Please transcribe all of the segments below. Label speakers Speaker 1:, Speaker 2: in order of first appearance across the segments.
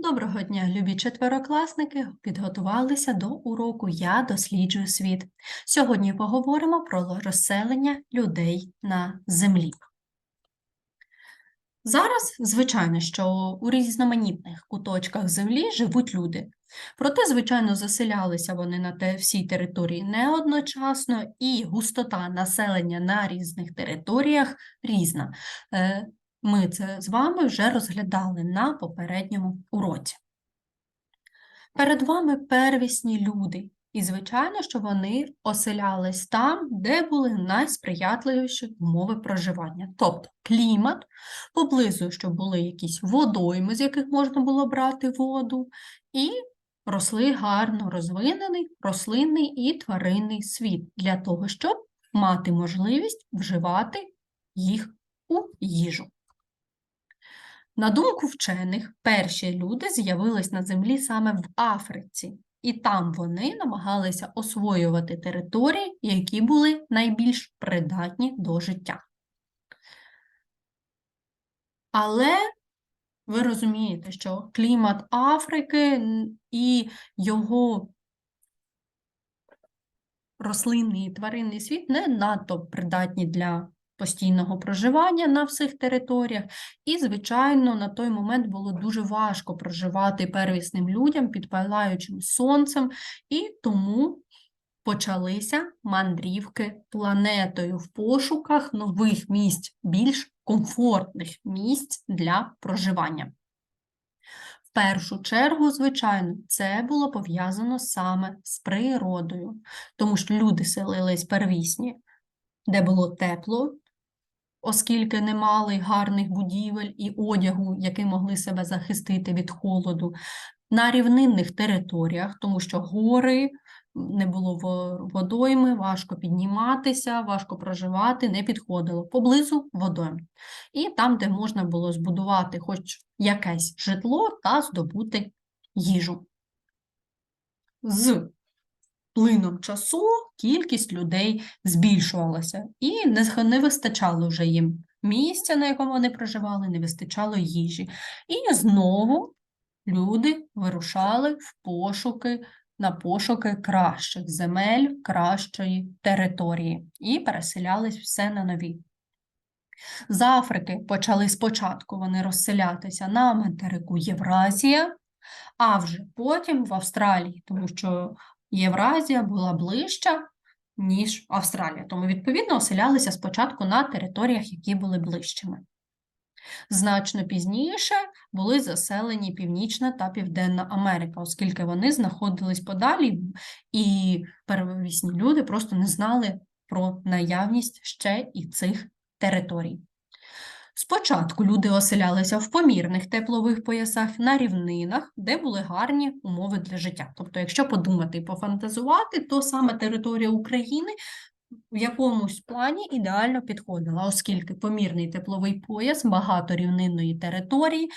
Speaker 1: Доброго дня, любі четверокласники! Підготувалися до уроку Я досліджую світ. Сьогодні поговоримо про розселення людей на землі. Зараз, звичайно, що у різноманітних куточках землі живуть люди. Проте, звичайно, заселялися вони на те всій території не одночасно, і густота населення на різних територіях різна. Ми це з вами вже розглядали на попередньому уроці. Перед вами первісні люди, і, звичайно, що вони оселялись там, де були найсприятливіші умови проживання. Тобто клімат, поблизу, щоб були якісь водойми, з яких можна було брати воду, і росли гарно розвинений рослинний і тваринний світ для того, щоб мати можливість вживати їх у їжу. На думку вчених, перші люди з'явились на землі саме в Африці, і там вони намагалися освоювати території, які були найбільш придатні до життя. Але ви розумієте, що клімат Африки і його рослинний і тваринний світ не надто придатні для постійного проживання на всіх територіях. І, звичайно, на той момент було дуже важко проживати первісним людям під палаючим сонцем, і тому почалися мандрівки планетою в пошуках нових місць, більш комфортних місць для проживання. В першу чергу, звичайно, це було пов'язано саме з природою, тому що люди селились первісні, де було тепло, оскільки не мали гарних будівель і одягу, які могли себе захистити від холоду, на рівнинних територіях, тому що гори, не було водойми, важко підніматися, важко проживати, не підходило. Поблизу водойм. І там, де можна було збудувати хоч якесь житло та здобути їжу. З плином часу кількість людей збільшувалася, і не, вистачало вже їм місця, на якому вони проживали, не вистачало їжі. І знову люди вирушали в пошуки на пошуки кращих земель, кращої території і переселялись все на нові. З Африки почали спочатку вони розселятися на материку Євразія, а вже потім в Австралії, тому що Євразія була ближча, ніж Австралія. Тому, відповідно, оселялися спочатку на територіях, які були ближчими. Значно пізніше були заселені Північна та Південна Америка, оскільки вони знаходились подалі, і первісні люди просто не знали про наявність ще і цих територій. Спочатку люди оселялися в помірних теплових поясах на рівнинах, де були гарні умови для життя. Тобто, якщо подумати і пофантазувати, то саме територія України в якомусь плані ідеально підходила, оскільки помірний тепловий пояс, багато рівнинної території,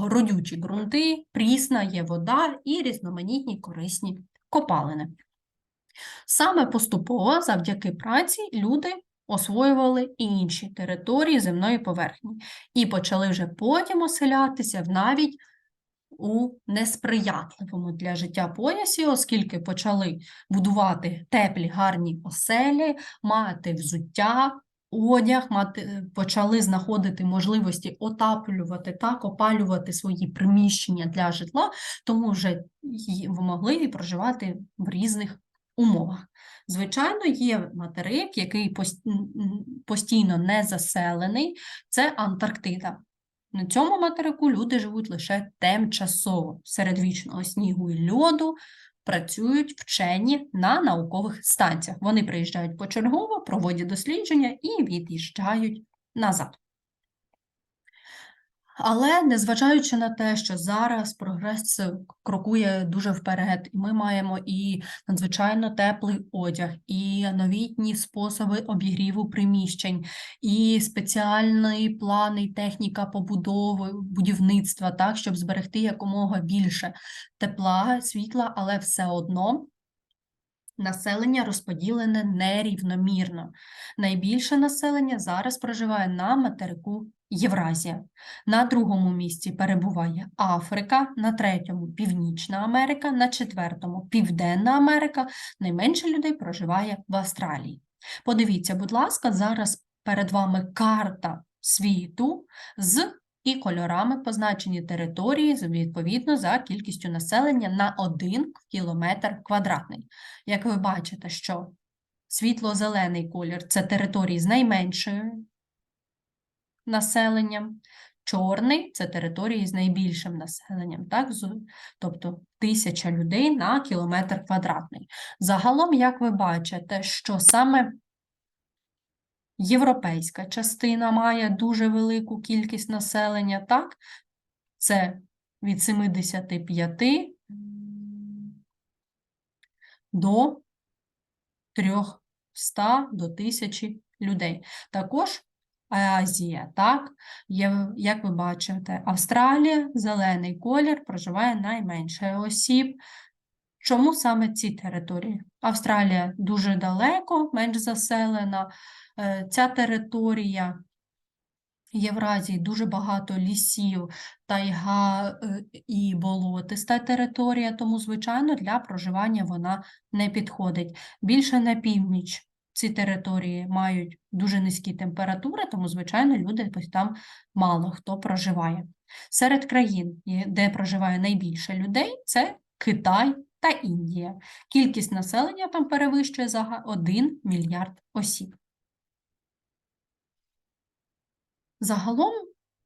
Speaker 1: родючі ґрунти, прісна є вода і різноманітні корисні копалини. Саме поступово, завдяки праці, люди освоювали інші території земної поверхні. І почали вже потім оселятися навіть у несприятливому для життя поясі, оскільки почали будувати теплі гарні оселі, мати взуття, одяг, мати, почали знаходити можливості отаплювати так, опалювати свої приміщення для житла, тому вже могли проживати в різних умовах. Звичайно, є материк, який постійно не заселений, це Антарктида. На цьому материку люди живуть лише тимчасово. Серед вічного снігу і льоду працюють вчені на наукових станціях. Вони приїжджають почергово, проводять дослідження і від'їжджають назад. Але незважаючи на те, що зараз прогрес крокує дуже вперед, і ми маємо і надзвичайно теплий одяг, і новітні способи обігріву приміщень, і спеціальні плани, і техніка побудови, будівництва, так, щоб зберегти якомога більше тепла, світла, але все одно Населення розподілене нерівномірно. Найбільше населення зараз проживає на материку Євразія. На другому місці перебуває Африка, на третьому Північна Америка, на четвертому Південна Америка. Найменше людей проживає в Австралії. Подивіться, будь ласка, зараз перед вами карта світу з і кольорами позначені території відповідно за кількістю населення на 1 кілометр квадратний. Як ви бачите, що світло-зелений колір це території з найменшою населенням, чорний це території з найбільшим населенням, так? тобто тисяча людей на кілометр квадратний. Загалом, як ви бачите, що саме європейська частина має дуже велику кількість населення, так? Це від 75 до 300 до 1000 людей. Також Азія, так? Як ви бачите, Австралія, зелений колір, проживає найменше осіб. Чому саме ці території? Австралія дуже далеко, менш заселена. Е, Ця територія Євразії дуже багато лісів, тайга е, і болотиста територія, тому, звичайно, для проживання вона не підходить. Більше на північ ці території мають дуже низькі температури, тому, звичайно, люди там мало хто проживає. Серед країн, де проживає найбільше людей, це Китай та Індія. Кількість населення там перевищує за 1 мільярд осіб. Загалом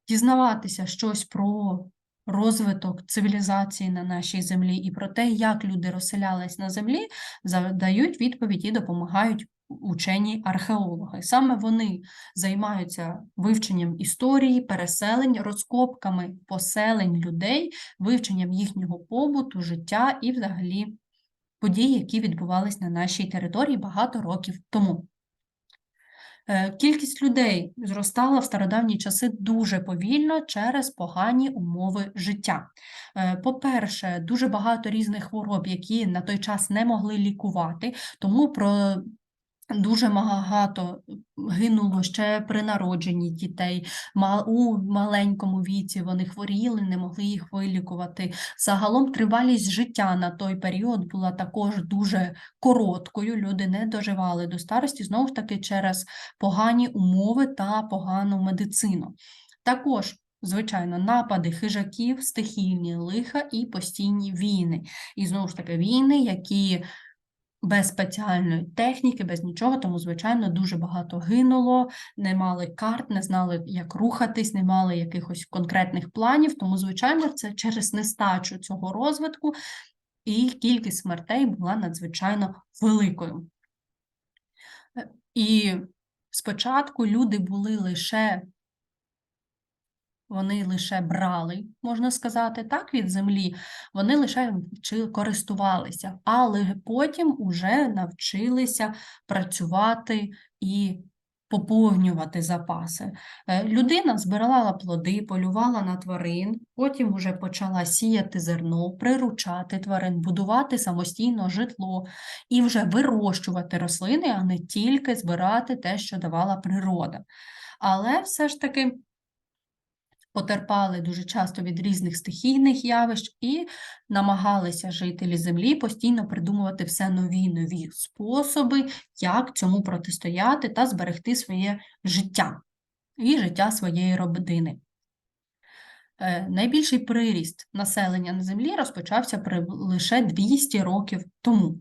Speaker 1: дізнаватися щось про розвиток цивілізації на нашій землі і про те, як люди розселялись на землі, за- дають відповідь і допомагають учені археологи. Саме вони займаються вивченням історії, переселень, розкопками поселень людей, вивченням їхнього побуту, життя і взагалі подій, які відбувались на нашій території багато років тому. Е, Кількість людей зростала в стародавні часи дуже повільно через погані умови життя. Е, По-перше, дуже багато різних хвороб, які на той час не могли лікувати, тому про дуже багато гинуло ще при народженні дітей. У маленькому віці вони хворіли, не могли їх вилікувати. Загалом тривалість життя на той період була також дуже короткою. Люди не доживали до старості, знову ж таки, через погані умови та погану медицину. Також, звичайно, напади хижаків, стихійні лиха і постійні війни. І знову ж таки, війни, які без спеціальної техніки, без нічого, тому, звичайно, дуже багато гинуло, не мали карт, не знали, як рухатись, не мали якихось конкретних планів. Тому, звичайно, це через нестачу цього розвитку і кількість смертей була надзвичайно великою. Е, І спочатку люди були лише, вони лише брали, можна сказати, так, від землі, вони лише користувалися, але потім уже навчилися працювати і поповнювати запаси. Е, Людина збирала плоди, полювала на тварин, потім уже почала сіяти зерно, приручати тварин, будувати самостійно житло і вже вирощувати рослини, а не тільки збирати те, що давала природа. Але все ж таки потерпали дуже часто від різних стихійних явищ і намагалися жителі землі постійно придумувати все нові нові способи, як цьому протистояти та зберегти своє життя і життя своєї родини. Е, Найбільший приріст населення на землі розпочався при лише 200 років тому,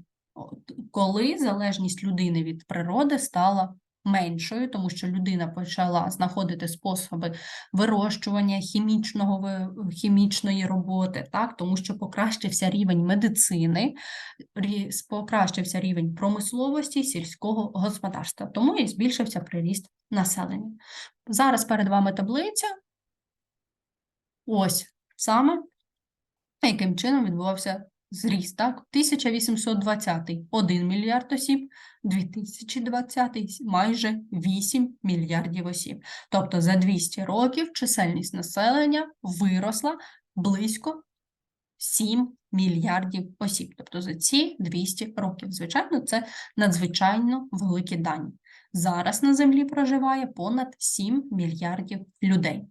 Speaker 1: коли залежність людини від природи стала меншою, тому що людина почала знаходити способи вирощування хімічного хімічної роботи, так, тому що покращився рівень медицини, покращився рівень промисловості, сільського господарства, тому і збільшився приріст населення. Зараз перед вами таблиця. Ось саме яким чином відбувався зріст. Так? 1820 – 1 мільярд осіб, 2020 – майже 8 мільярдів осіб. Тобто за 200 років чисельність населення виросла близько 7 мільярдів осіб. Тобто за ці 200 років. Звичайно, це надзвичайно великі дані. Зараз на Землі проживає понад 7 мільярдів людей.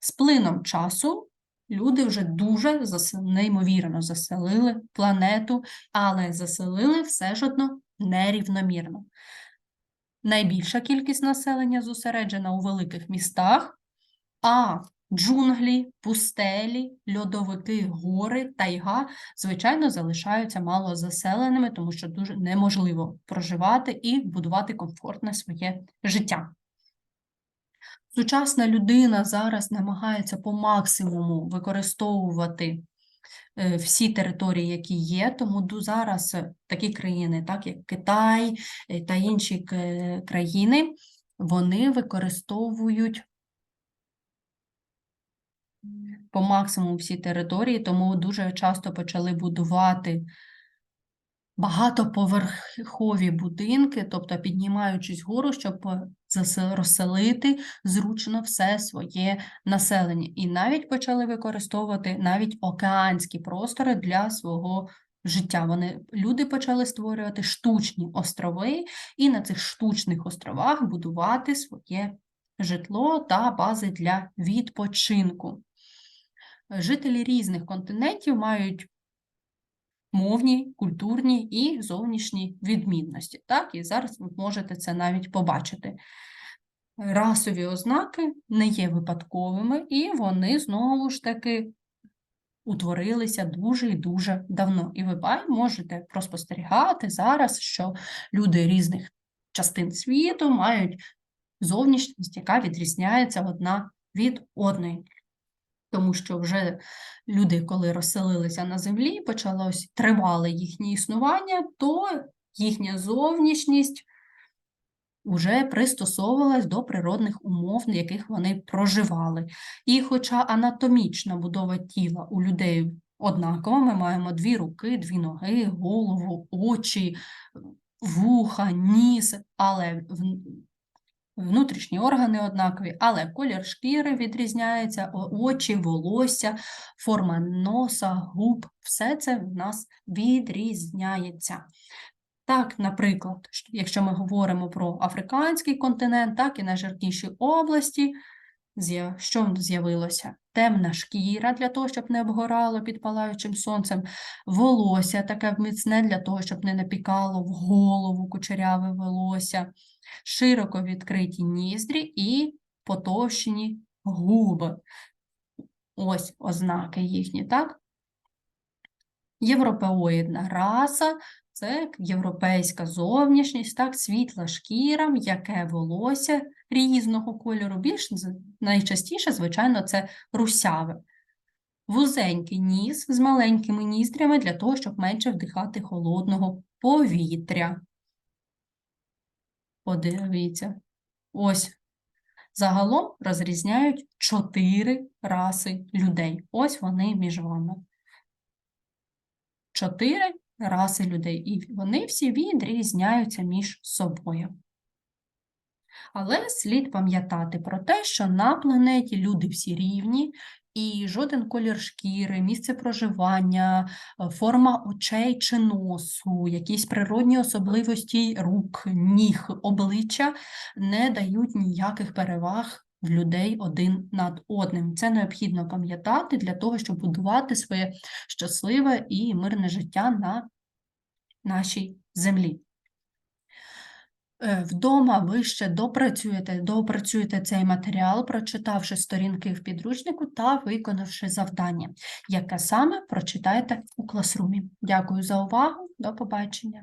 Speaker 1: З плином часу люди вже дуже неймовірно заселили планету, але заселили все ж одно нерівномірно. Найбільша кількість населення зосереджена у великих містах, а джунглі, пустелі, льодовики, гори, тайга, звичайно, залишаються мало заселеними, тому що дуже неможливо проживати і будувати комфортне своє життя. Сучасна людина зараз намагається по максимуму використовувати е, всі території, які є, тому зараз е, такі країни, так як Китай е, та інші країни, вони використовують по максимуму всі території, тому дуже часто почали будувати багатоповерхові будинки, тобто піднімаючись вгору, щоб е, розселити зручно все своє населення. І навіть почали використовувати навіть океанські простори для свого життя. Вони люди почали створювати штучні острови, і на цих штучних островах будувати своє житло та бази для відпочинку. Жителі різних континентів мають мовні, культурні і зовнішні відмінності. Так, і зараз ви можете це навіть побачити. Расові ознаки не є випадковими, і вони знову ж таки утворилися дуже і дуже давно. І ви можете проспостерігати зараз, що люди різних частин світу мають зовнішність, яка відрізняється одна від одної. Тому що вже люди, коли розселилися на землі, почалось тривале їхнє існування, то їхня зовнішність вже пристосовувалась до природних умов, в яких вони проживали. І хоча анатомічна будова тіла у людей однакова, ми маємо дві руки, дві ноги, голову, очі, вуха, ніс, але Внутрішні органи однакові, але колір шкіри відрізняється, очі, волосся, форма носа, губ, все це в нас відрізняється. Так, наприклад, якщо ми говоримо про африканський континент, так і найжирніші області, що з'явилося? Темна шкіра для того, щоб не обгорало під палаючим сонцем, волосся таке міцне для того, щоб не напікало в голову кучеряве волосся, широко відкриті ніздрі і потовщені губи. Ось ознаки їхні, так? Європеоїдна раса це європейська зовнішність, так, світла шкіра, м'яке волосся різного кольору. Більш найчастіше, звичайно, це русяве. Вузенький ніс з маленькими ніздрями для того, щоб менше вдихати холодного повітря. Подивіться. Ось загалом розрізняють чотири раси людей. Ось вони між вами. Чотири раси людей, і вони всі відрізняються між собою. Але слід пам'ятати про те, що на планеті люди всі рівні, і жоден колір шкіри, місце проживання, е, форма очей чи носу, якісь природні особливості рук, ніг, обличчя не дають ніяких переваг в людей один над одним. Це необхідно пам'ятати для того, щоб будувати своє щасливе і мирне життя на нашій землі. Е, Вдома ви ще допрацюєте, допрацюєте цей матеріал, прочитавши сторінки в підручнику та виконавши завдання, яке саме прочитаєте у класрумі. Дякую за увагу, до побачення.